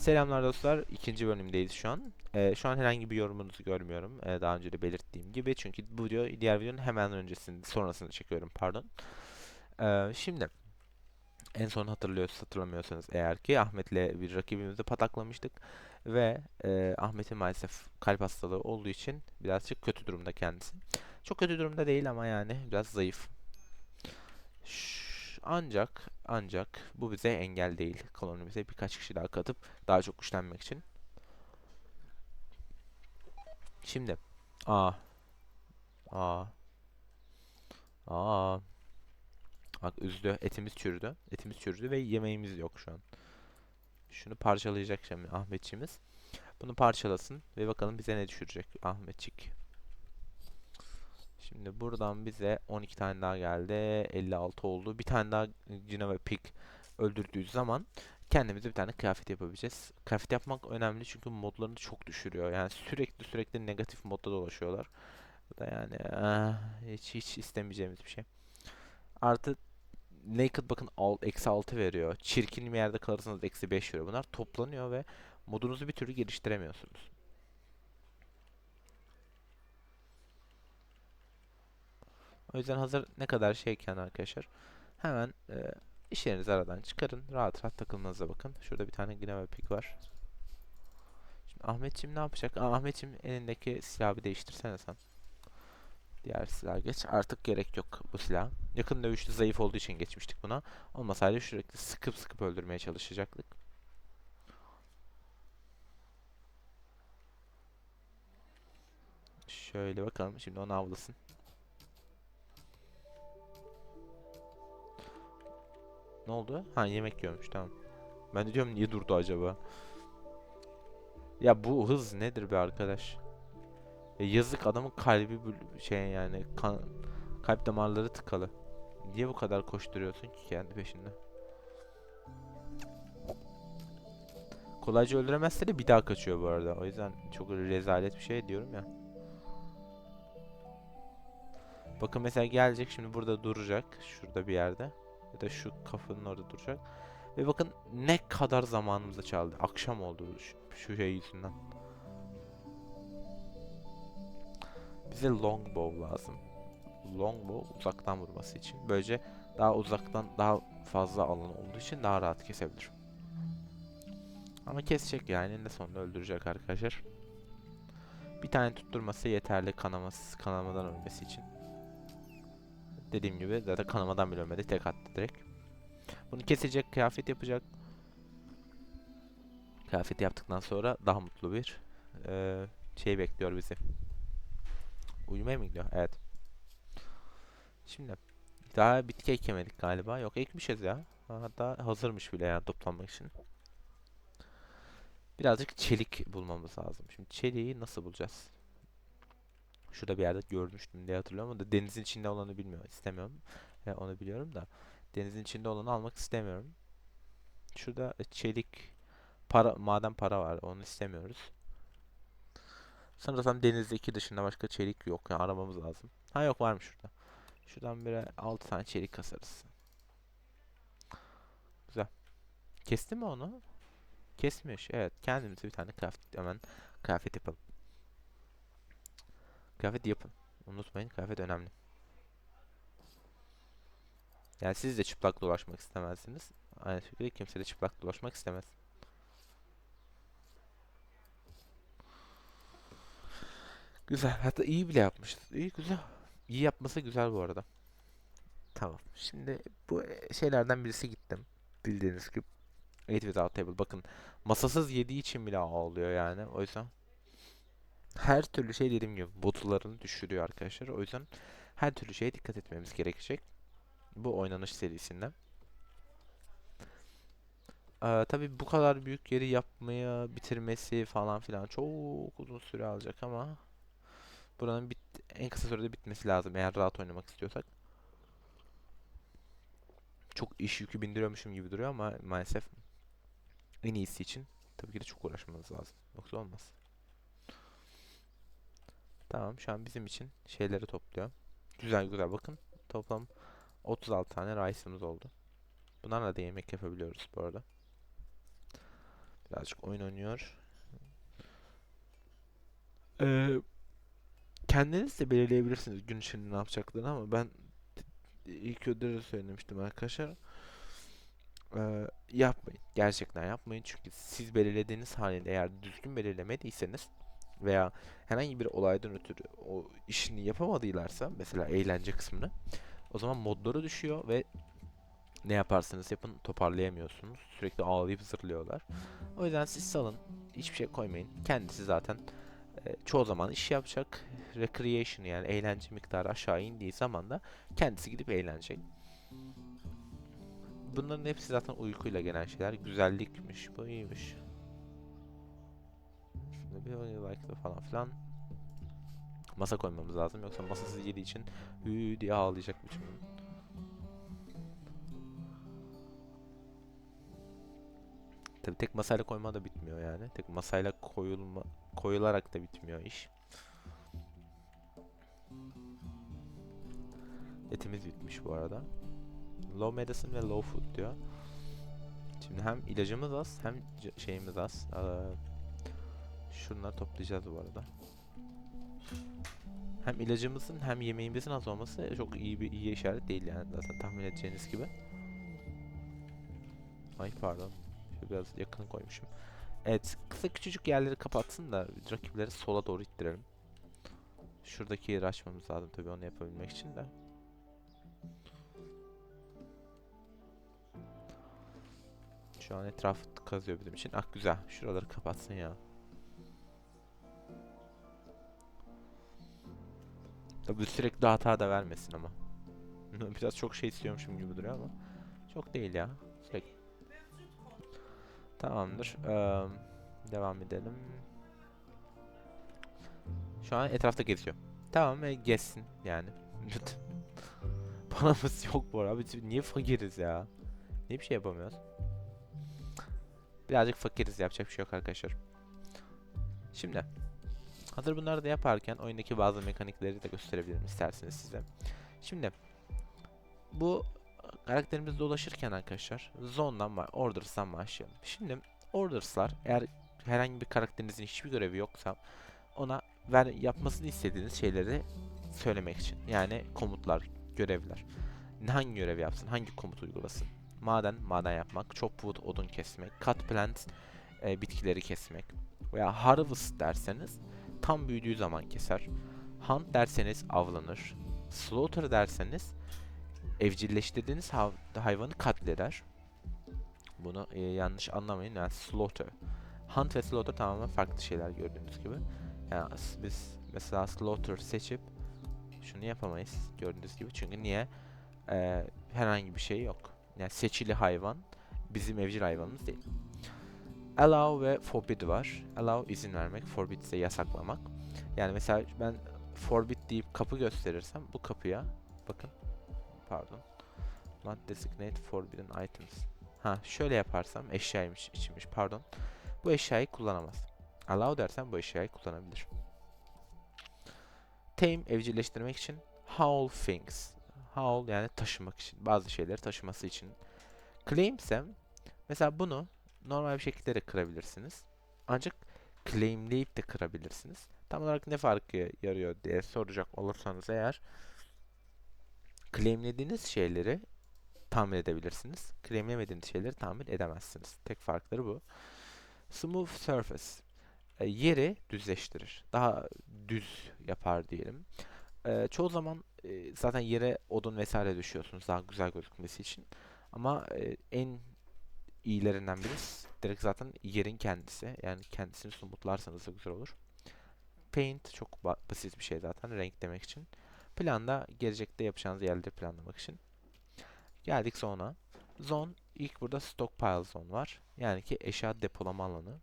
Selamlar dostlar. İkinci bölümdeyiz şu an. Ee, şu an herhangi bir yorumunuzu görmüyorum. Ee, daha önce de belirttiğim gibi. Çünkü bu video diğer videonun hemen öncesinde, sonrasını çekiyorum pardon. Ee, şimdi en son hatırlıyorsunuz, hatırlamıyorsanız eğer ki Ahmet'le bir rakibimizi pataklamıştık ve e, Ahmet'in maalesef kalp hastalığı olduğu için birazcık kötü durumda kendisi. Çok kötü durumda değil ama yani biraz zayıf. Ş- Ancak ancak bu bize engel değil. Kolonimize birkaç kişi daha katıp daha çok güçlenmek için. Şimdi aa aa aa bak üzdü. Etimiz çürüdü. Etimiz çürüdü ve yemeğimiz yok şu an. Şunu parçalayacak şimdi Ahmetçimiz. Bunu parçalasın ve bakalım bize ne düşürecek Ahmetçik. Şimdi buradan bize 12 tane daha geldi. 56 oldu. Bir tane daha Cina ve Pig öldürdüğü zaman kendimize bir tane kıyafet yapabileceğiz. Kıyafet yapmak önemli çünkü modlarını çok düşürüyor. Yani sürekli sürekli negatif modda dolaşıyorlar. Bu da yani ah, hiç hiç istemeyeceğimiz bir şey. Artı Naked bakın eksi 6 veriyor. Çirkin bir yerde kalırsanız eksi 5 veriyor. Bunlar toplanıyor ve modunuzu bir türlü geliştiremiyorsunuz. O yüzden hazır ne kadar şeyken arkadaşlar hemen e, işlerinizi aradan çıkarın. Rahat rahat takılmanıza bakın. Şurada bir tane yine pik var. Şimdi Ahmetçim ne yapacak? Aa, Ahmetçim elindeki silahı bir değiştirsene sen. Diğer silah geç. Artık gerek yok bu silah. Yakın dövüşte zayıf olduğu için geçmiştik buna. Olmasaydı sürekli sıkıp sıkıp öldürmeye çalışacaktık. Şöyle bakalım. Şimdi onu avlasın. Ne oldu? Ha yemek yiyormuş tamam. Ben de diyorum niye durdu acaba? Ya bu hız nedir be arkadaş? Ya yazık adamın kalbi şey yani kan, kalp damarları tıkalı. Niye bu kadar koşturuyorsun ki kendi peşinde? Kolayca öldüremezse de bir daha kaçıyor bu arada. O yüzden çok rezalet bir şey diyorum ya. Bakın mesela gelecek şimdi burada duracak. Şurada bir yerde. Ya da şu kafanın orada duracak. Ve bakın ne kadar zamanımızı çaldı. Akşam oldu şu, şu şey yüzünden. Bize longbow lazım. Longbow uzaktan vurması için. Böylece daha uzaktan daha fazla alan olduğu için daha rahat kesebilir. Ama kesecek yani en de sonunda öldürecek arkadaşlar. Bir tane tutturması yeterli kanaması, kanamadan ölmesi için. Dediğim gibi zaten kanamadan bile ölmedi. Tek attı direkt. Bunu kesecek, kıyafet yapacak. Kıyafeti yaptıktan sonra daha mutlu bir eee, şey bekliyor bizi. Uyumaya mı gidiyor? Evet. Şimdi daha bitki ekemedik galiba. Yok ekmişiz ya. Hatta hazırmış bile yani toplanmak için. Birazcık çelik bulmamız lazım. Şimdi çeliği nasıl bulacağız? Şurada bir yerde görmüştüm diye hatırlıyorum da denizin içinde olanı bilmiyorum. istemiyorum. E, onu biliyorum da denizin içinde olanı almak istemiyorum. Şurada e, çelik para maden para var. Onu istemiyoruz. Sanırsam denizdeki dışında başka çelik yok. Yani aramamız lazım. Ha yok varmış şurada. Şuradan bir 6 tane çelik kasarız. Güzel. Kesti mi onu? Kesmiş. Evet. Kendimize bir tane kıyafet hemen kıyafet yapalım. Kıyafet yapın. Unutmayın kıyafet önemli. Yani siz de çıplak dolaşmak istemezsiniz. Aynı şekilde kimse de çıplak dolaşmak istemez. Güzel. Hatta iyi bile yapmışız. İyi güzel. İyi yapması güzel bu arada. Tamam. Şimdi bu e, şeylerden birisi gittim. Bildiğiniz gibi. Eight without table. Bakın masasız yediği için bile ağlıyor yani. O yüzden her türlü şey dediğim gibi botularını düşürüyor arkadaşlar. O yüzden her türlü şeye dikkat etmemiz gerekecek. Bu oynanış serisinden. Ee, tabii bu kadar büyük yeri yapmaya bitirmesi falan filan çok uzun süre alacak ama buranın bit en kısa sürede bitmesi lazım eğer rahat oynamak istiyorsak. Çok iş yükü bindiriyormuşum gibi duruyor ama maalesef en iyisi için tabii ki de çok uğraşmanız lazım. Yoksa olmaz. Tamam şu an bizim için şeyleri topluyor. Güzel güzel bakın. Toplam 36 tane rice'ımız oldu. Bunlarla da yemek yapabiliyoruz bu arada. Birazcık oyun oynuyor. Ee, kendiniz de belirleyebilirsiniz gün içinde ne yapacaklarını ama ben ilk de söylemiştim arkadaşlar. Ee, yapmayın. Gerçekten yapmayın. Çünkü siz belirlediğiniz halinde eğer düzgün belirlemediyseniz veya herhangi bir olaydan ötürü o işini yapamadıylarsa mesela eğlence kısmını o zaman modları düşüyor ve ne yaparsanız yapın toparlayamıyorsunuz. Sürekli ağlayıp zırlıyorlar. O yüzden siz salın. Hiçbir şey koymayın. Kendisi zaten e, çoğu zaman iş yapacak. Recreation yani eğlence miktarı aşağı indiği zaman da kendisi gidip eğlenecek. Bunların hepsi zaten uykuyla gelen şeyler. Güzellikmiş. Bu iyiymiş. Bir like falan filan. Masa koymamız lazım. Yoksa masasız yediği için hü diye ağlayacak bütün. Tabi tek masayla koyma da bitmiyor yani. Tek masayla koyulma koyularak da bitmiyor iş. Etimiz bitmiş bu arada. Low medicine ve low food diyor. Şimdi hem ilacımız az hem şeyimiz az. Ee, şunları toplayacağız bu arada. Hem ilacımızın hem yemeğimizin az olması çok iyi bir iyi işaret değil yani zaten tahmin edeceğiniz gibi. Ay pardon. Biraz yakın koymuşum. Evet, kısa küçücük yerleri kapatsın da rakipleri sola doğru ittirelim. Şuradaki yeri açmamız lazım tabii onu yapabilmek için de. Şu an etrafı kazıyor bizim için. Ah güzel. Şuraları kapatsın ya. Tabii sürekli hata da vermesin ama. Biraz çok şey istiyormuşum gibi duruyor ama. Çok değil ya. Sürekli. Tamamdır. Eee, devam edelim. Şu an etrafta geziyor. Tamam e, gezsin yani. Paramız yok bu. Biz niye fakiriz ya? Niye bir şey yapamıyoruz? Birazcık fakiriz yapacak bir şey yok arkadaşlar. Şimdi hazır bunları da yaparken oyundaki bazı mekanikleri de gösterebilirim isterseniz size. Şimdi bu karakterimiz dolaşırken arkadaşlar zone'dan var, orders'tan başlayalım. Şimdi orders'lar eğer herhangi bir karakterinizin hiçbir görevi yoksa ona ver yapmasını istediğiniz şeyleri söylemek için. Yani komutlar, görevler. Hangi görevi yapsın, hangi komut uygulasın. Maden, maden yapmak. Chop wood, odun kesmek. Cut plant, e, bitkileri kesmek. Veya harvest derseniz tam büyüdüğü zaman keser. Hunt derseniz avlanır. Slaughter derseniz evcilleştirdiğiniz hayvanı katleder. Bunu e, yanlış anlamayın. Yani slaughter. Hunt ve slaughter tamamen farklı şeyler gördüğünüz gibi. Yani biz mesela slaughter seçip şunu yapamayız gördüğünüz gibi. Çünkü niye? Ee, herhangi bir şey yok. Yani seçili hayvan bizim evcil hayvanımız değil. Allow ve forbid var. Allow izin vermek, forbid ise yasaklamak. Yani mesela ben forbid deyip kapı gösterirsem bu kapıya bakın pardon not designate forbidden items. Ha şöyle yaparsam eşyaymış içinmiş pardon. Bu eşyayı kullanamaz. Allow dersem bu eşyayı kullanabilir. Tame evcilleştirmek için haul things. Haul yani taşımak için. Bazı şeyleri taşıması için. Claim ise mesela bunu normal bir şekilde de kırabilirsiniz. Ancak claimleyip de kırabilirsiniz. Tam olarak ne farkı yarıyor diye soracak olursanız eğer claimlediğiniz şeyleri tamir edebilirsiniz. Claimlemediğiniz şeyleri tamir edemezsiniz. Tek farkları bu. Smooth surface e, yeri düzleştirir. Daha düz yapar diyelim. E, çoğu zaman e, zaten yere odun vesaire düşüyorsunuz daha güzel gözükmesi için. Ama e, en iyilerinden biri direkt zaten yerin kendisi. Yani kendisini somutlarsanız da güzel olur. Paint çok ba- basit bir şey zaten renk demek için. Planda gelecekte yapacağınız yerleri planlamak için. Geldik sonra. Zone ilk burada stockpile zone var. Yani ki eşya depolama alanı.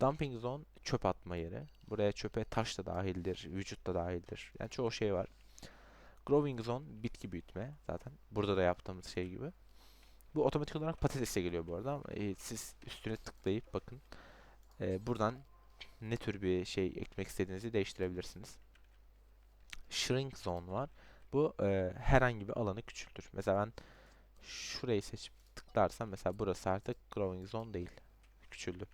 Dumping zone çöp atma yeri. Buraya çöpe taş da dahildir, vücut da dahildir. Yani çoğu şey var. Growing zone bitki büyütme zaten. Burada da yaptığımız şey gibi. Bu otomatik olarak patatese geliyor bu arada e, siz üstüne tıklayıp bakın. E, buradan ne tür bir şey ekmek istediğinizi değiştirebilirsiniz. Shrink zone var. Bu e, herhangi bir alanı küçültür. Mesela ben şurayı seçip tıklarsam mesela burası artık growing zone değil. küçüldü.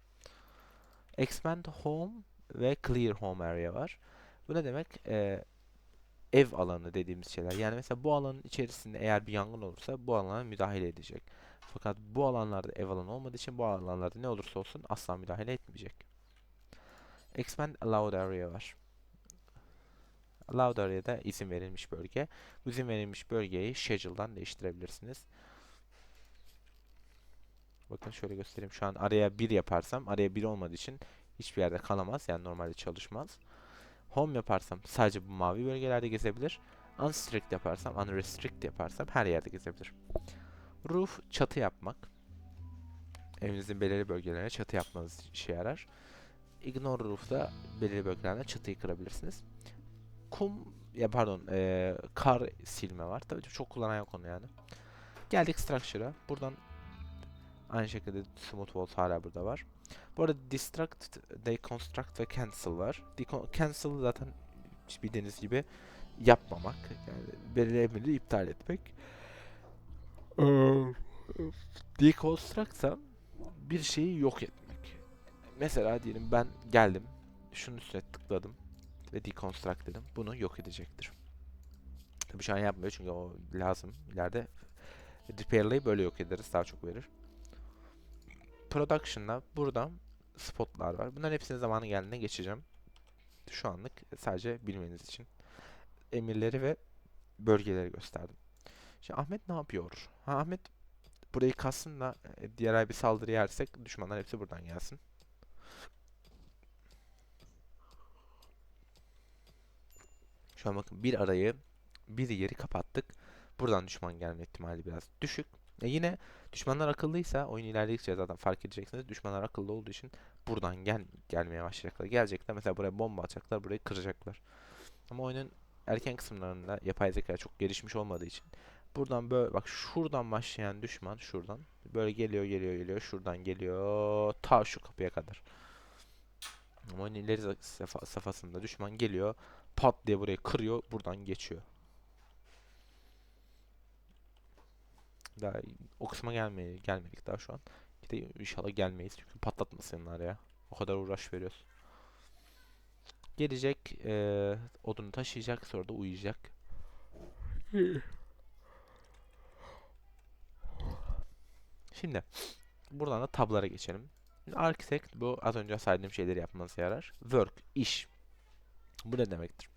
Expand home ve clear home area var. Bu ne demek? Ee, ev alanı dediğimiz şeyler. Yani mesela bu alanın içerisinde eğer bir yangın olursa bu alana müdahale edecek. Fakat bu alanlarda ev alanı olmadığı için bu alanlarda ne olursa olsun asla müdahale etmeyecek. Expand allowed area var. Allowed area'da izin verilmiş bölge. Bu izin verilmiş bölgeyi schedule'dan değiştirebilirsiniz. Bakın şöyle göstereyim. Şu an araya 1 yaparsam araya 1 olmadığı için hiçbir yerde kalamaz. Yani normalde çalışmaz. Home yaparsam sadece bu mavi bölgelerde gezebilir. Unstrict yaparsam, unrestrict yaparsam her yerde gezebilir. Roof çatı yapmak. Evinizin belirli bölgelerine çatı yapmanız işe yarar. Ignore roof'da belirli bölgelerde çatıyı kırabilirsiniz. Kum ya pardon eee, kar silme var. Tabii çok kullanan konu yani. Geldik structure'a. Buradan aynı şekilde smooth walls hala burada var. Bu arada destruct, deconstruct ve cancel var. Decon cancel zaten bildiğiniz gibi yapmamak. Yani belirli emirleri iptal etmek. Deconstruct ise bir şeyi yok etmek. Mesela diyelim ben geldim. Şunun üstüne tıkladım. Ve deconstruct dedim. Bunu yok edecektir. Tabii şu an yapmıyor çünkü o lazım. İleride repair'layı böyle yok ederiz. Daha çok verir. Production'da burada spotlar var. Bunların hepsini zamanı geldiğinde geçeceğim. Şu anlık sadece bilmeniz için. Emirleri ve bölgeleri gösterdim. Şimdi Ahmet ne yapıyor? Ha, Ahmet burayı kassın da e, diğer ay bir saldırı yersek düşmanlar hepsi buradan gelsin. Şu an bakın bir arayı bir yeri kapattık. Buradan düşman gelme ihtimali biraz düşük. E yine düşmanlar akıllıysa oyun ilerledikçe zaten fark edeceksiniz. Düşmanlar akıllı olduğu için buradan gel gelmeye başlayacaklar. Gelecekler mesela buraya bomba atacaklar, burayı kıracaklar. Ama oyunun erken kısımlarında yapay zeka çok gelişmiş olmadığı için buradan böyle bak şuradan başlayan düşman şuradan böyle geliyor geliyor geliyor şuradan geliyor ta şu kapıya kadar. Ama oyunun ileri safhasında düşman geliyor pat diye burayı kırıyor buradan geçiyor. Daha o kısma gelmeye gelmedik daha şu an. Bir de inşallah gelmeyiz çünkü patlatmasınlar ya. O kadar uğraş veriyoruz. Gelecek, eee odunu taşıyacak, sonra da uyuyacak. Şimdi buradan da tablara geçelim. Architect bu az önce saydığım şeyleri yapmanıza yarar. Work, iş. Bu ne demektir?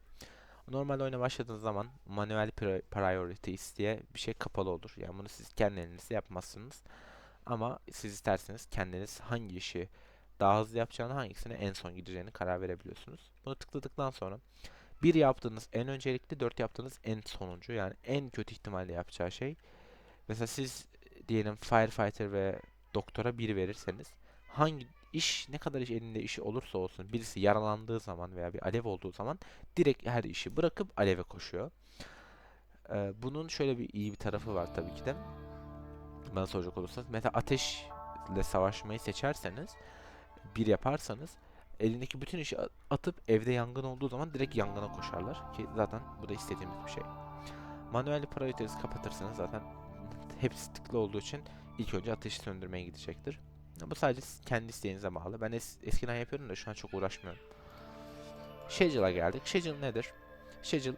Normalde oyuna başladığınız zaman manuel pri- priorities diye bir şey kapalı olur. Yani bunu siz kendi elinizle yapmazsınız. Ama siz isterseniz kendiniz hangi işi daha hızlı yapacağını, hangisine en son gideceğini karar verebiliyorsunuz. Bunu tıkladıktan sonra bir yaptığınız en öncelikli, dört yaptığınız en sonuncu. Yani en kötü ihtimalle yapacağı şey. Mesela siz diyelim firefighter ve doktora bir verirseniz hangi iş ne kadar iş elinde işi olursa olsun birisi yaralandığı zaman veya bir alev olduğu zaman direkt her işi bırakıp aleve koşuyor. Ee, bunun şöyle bir iyi bir tarafı var tabii ki de. Bana soracak olursanız mesela ateşle savaşmayı seçerseniz bir yaparsanız elindeki bütün işi atıp evde yangın olduğu zaman direkt yangına koşarlar ki zaten bu da istediğimiz bir şey. Manuel priorities kapatırsanız zaten hepsi tıklı olduğu için ilk önce ateşi söndürmeye gidecektir. Bu sadece kendi isteğinize bağlı. Ben es- eskiden yapıyordum da şu an çok uğraşmıyorum. Schedule'a geldik. Schedule nedir? Schedule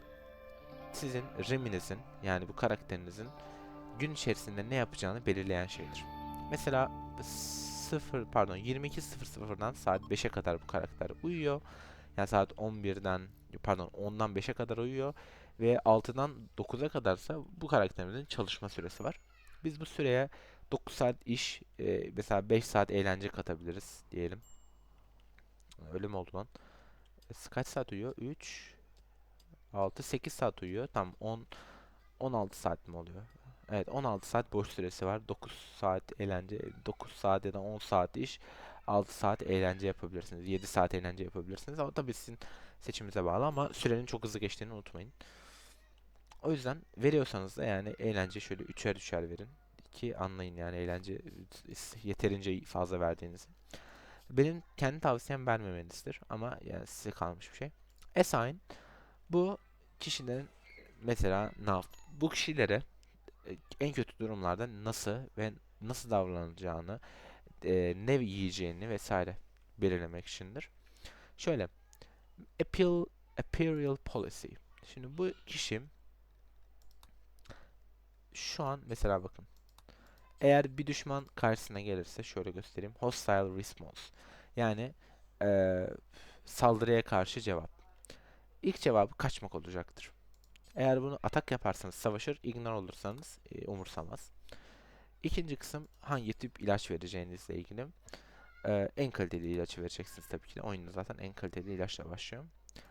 sizin riminizin yani bu karakterinizin gün içerisinde ne yapacağını belirleyen şeydir. Mesela 0 pardon 22.00'dan saat 5'e kadar bu karakter uyuyor. Yani saat 11'den pardon 10'dan 5'e kadar uyuyor ve 6'dan 9'a kadarsa bu karakterimizin çalışma süresi var. Biz bu süreye 9 saat iş, e, mesela 5 saat eğlence katabiliriz diyelim. Öyle mi oldu lan? E, kaç saat uyuyor? 3 6 8 saat uyuyor. Tam 10 16 saat mi oluyor? Evet 16 saat boş süresi var. 9 saat eğlence, 9 saat ya da 10 saat iş, 6 saat eğlence yapabilirsiniz. 7 saat eğlence yapabilirsiniz. Ama tabii sizin seçiminize bağlı ama sürenin çok hızlı geçtiğini unutmayın. O yüzden veriyorsanız da yani eğlence şöyle üçer üçer verin ki anlayın yani eğlence yeterince fazla verdiğinizi. Benim kendi tavsiyem vermemenizdir ama yani size kalmış bir şey. Assign bu kişilerin mesela ne bu kişilere e, en kötü durumlarda nasıl ve nasıl davranacağını e, ne yiyeceğini vesaire belirlemek içindir. Şöyle Appeal, Imperial Policy. Şimdi bu kişi şu an mesela bakın eğer bir düşman karşısına gelirse şöyle göstereyim. Hostile response. Yani eee, saldırıya karşı cevap. İlk cevabı kaçmak olacaktır. Eğer bunu atak yaparsanız savaşır, ignore olursanız e, umursamaz. İkinci kısım hangi tip ilaç vereceğinizle ilgili. Eee, en kaliteli ilaçı vereceksiniz tabii ki de. Oyunda zaten en kaliteli ilaçla başlıyor.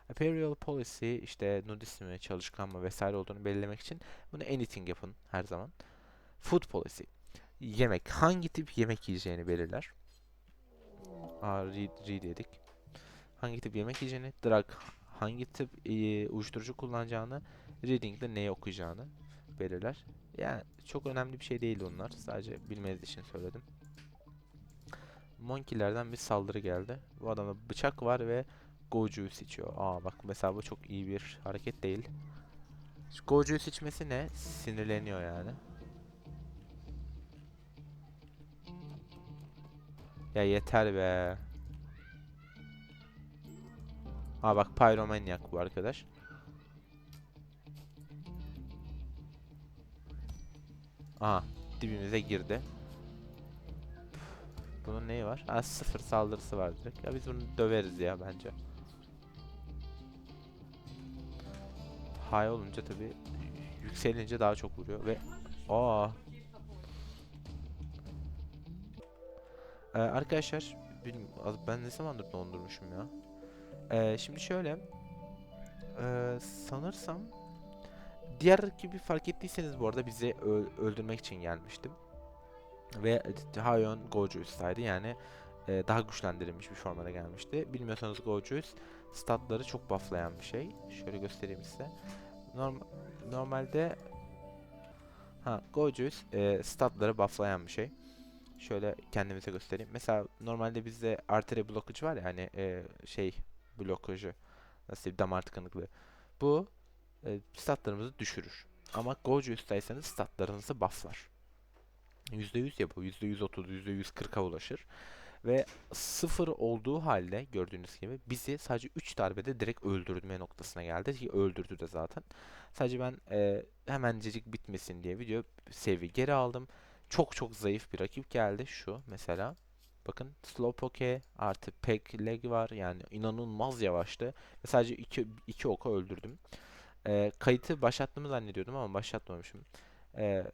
Imperial Policy işte nudist mi, çalışkan mı vesaire olduğunu belirlemek için bunu anything yapın her zaman. Food Policy yemek. Hangi tip yemek yiyeceğini belirler. Aa, read, read dedik. Hangi tip yemek yiyeceğini, drug, hangi tip e, uyuşturucu kullanacağını, reading de neyi okuyacağını belirler. Yani çok önemli bir şey değil onlar. Sadece bilmeniz için söyledim. Monkey'lerden bir saldırı geldi. Bu adamda bıçak var ve Goju'yu seçiyor. Aa bak mesela bu çok iyi bir hareket değil. Goju'yu seçmesi ne? Sinirleniyor yani. Ya yeter be. Aa bak Pyromaniac bu arkadaş. Aha dibimize girdi. Bunun neyi var? Ha sıfır saldırısı var direkt. Ya biz bunu döveriz ya bence. High olunca tabi yükselince daha çok vuruyor ve aa Ee, arkadaşlar ben ne zamandır dondurmuşum ya. Ee, şimdi şöyle ee, sanırsam diğer gibi fark ettiyseniz bu arada bizi öldürmek için gelmiştim. Ve Hayon Goju's'taydı yani ee, daha güçlendirilmiş bir formada gelmişti. Bilmiyorsanız Goju's statları çok bufflayan bir şey. Şöyle göstereyim size. Norm normalde ha Goju's e, statları bufflayan bir şey. Şöyle kendimize göstereyim. Mesela normalde bizde arteri blockage var ya hani e, şey blokajı nasıl diyeyim damar tıkanıklığı. Bu e, statlarımızı düşürür. Ama Goju üstteysanız statlarınızı bufflar. %100 yapıyor. %130, %140'a ulaşır. Ve sıfır olduğu halde gördüğünüz gibi bizi sadece 3 darbede direkt öldürme noktasına geldi ki öldürdü de zaten. Sadece ben e, hemencecik bitmesin diye video sevi geri aldım. Çok çok zayıf bir rakip geldi şu mesela. Bakın Slowpoke artı Peg Leg var yani inanılmaz yavaştı. Ve sadece iki, iki oka öldürdüm. E, kayıtı başlattığımı zannediyordum ama başlatmamışım. E,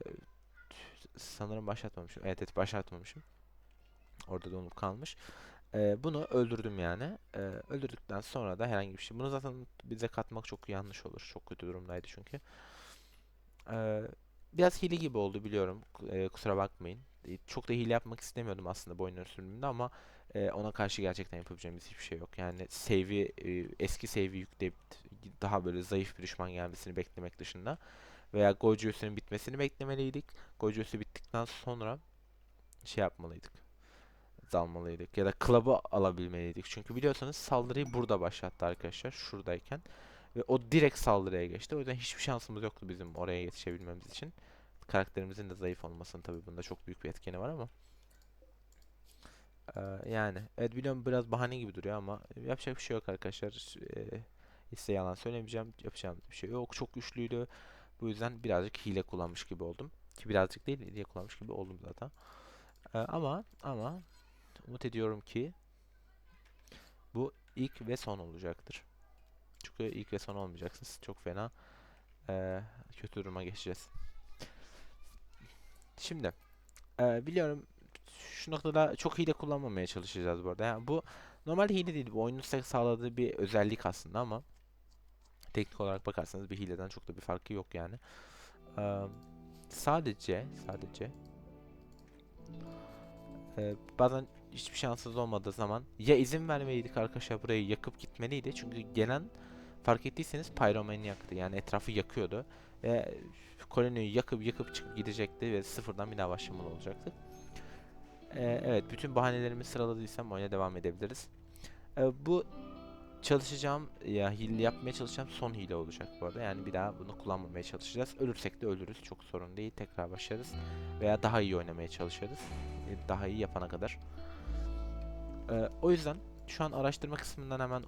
sanırım başlatmamışım. Evet evet başlatmamışım. Orada donup kalmış. Ee, bunu öldürdüm yani. Ee, öldürdükten sonra da herhangi bir şey. Bunu zaten bize katmak çok yanlış olur. Çok kötü durumdaydı çünkü. Ee, biraz hile gibi oldu biliyorum. Ee, kusura bakmayın. Ee, çok da hile yapmak istemiyordum aslında bu oyunun sürümünde ama e, ona karşı gerçekten yapabileceğimiz hiçbir şey yok. Yani save'i e, eski save'i yükleyip daha böyle zayıf bir düşman gelmesini beklemek dışında veya Goju'sunun bitmesini beklemeliydik. Goju'su bittikten sonra şey yapmalıydık almalıydık ya da club'ı alabilmeliydik. Çünkü biliyorsanız saldırıyı burada başlattı arkadaşlar şuradayken ve o direkt saldırıya geçti. O yüzden hiçbir şansımız yoktu bizim oraya yetişebilmemiz için. Karakterimizin de zayıf olmasının tabii bunda çok büyük bir etkeni var ama ee, yani evet biliyorum biraz bahane gibi duruyor ama yapacak bir şey yok arkadaşlar. Ee, size yalan söylemeyeceğim. Yapacağım bir şey yok. Çok güçlüydü. Bu yüzden birazcık hile kullanmış gibi oldum. Ki birazcık değil hile kullanmış gibi oldum zaten. Ee, ama ama umut ediyorum ki bu ilk ve son olacaktır. Çünkü ilk ve son olmayacaksınız. Çok fena e, kötü duruma geçeceğiz. Şimdi e, biliyorum şu noktada çok hile kullanmamaya çalışacağız bu arada. Yani bu normalde hile değil. Bu oyunun sağladığı bir özellik aslında ama teknik olarak bakarsanız bir hileden çok da bir farkı yok yani. E, sadece sadece e, bazen hiçbir şansınız olmadığı zaman ya izin vermeliydik arkadaşlar burayı yakıp gitmeliydi. Çünkü gelen fark ettiyseniz Pyromaniac'tı. Yani etrafı yakıyordu. Ve koloniyi yakıp yakıp çıkıp gidecekti ve sıfırdan bir daha başlamalı olacaktı. Ee, evet bütün bahanelerimi sıraladıysam oyuna devam edebiliriz. Ee, bu çalışacağım ya hile yapmaya çalışacağım son hile olacak bu arada. Yani bir daha bunu kullanmamaya çalışacağız. Ölürsek de ölürüz. Çok sorun değil. Tekrar başlarız. Veya daha iyi oynamaya çalışırız. E, Daha iyi yapana kadar. Ee, o yüzden şu an araştırma kısmından hemen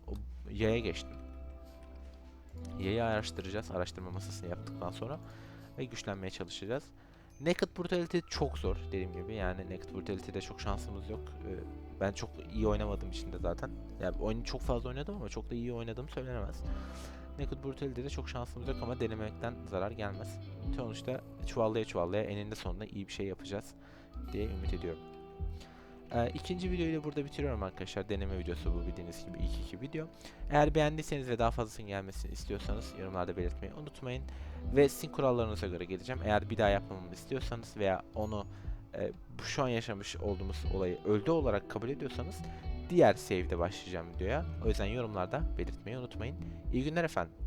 yaya geçtim. Yayı araştıracağız. Araştırma masasını yaptıktan sonra ve güçlenmeye çalışacağız. Naked Brutality çok zor dediğim gibi. Yani Naked Brutality'de çok şansımız yok. Ee, ben çok iyi oynamadığım için de zaten. Yani oyunu çok fazla oynadım ama çok da iyi oynadığım söylenemez. Naked Brutality'de çok şansımız yok ama denemekten zarar gelmez. Sonuçta çuvallaya çuvallaya eninde sonunda iyi bir şey yapacağız diye ümit ediyorum. Ee, ikinci videoyu da burada bitiriyorum arkadaşlar. Deneme videosu bu bildiğiniz gibi ilk iki video. Eğer beğendiyseniz ve daha fazlasının gelmesini istiyorsanız yorumlarda belirtmeyi unutmayın. Ve sizin kurallarınıza göre geleceğim. Eğer bir daha yapmamamı istiyorsanız veya onu e, şu an yaşamış olduğumuz olayı öldü olarak kabul ediyorsanız diğer save'de başlayacağım videoya. O yüzden yorumlarda belirtmeyi unutmayın. İyi günler efendim.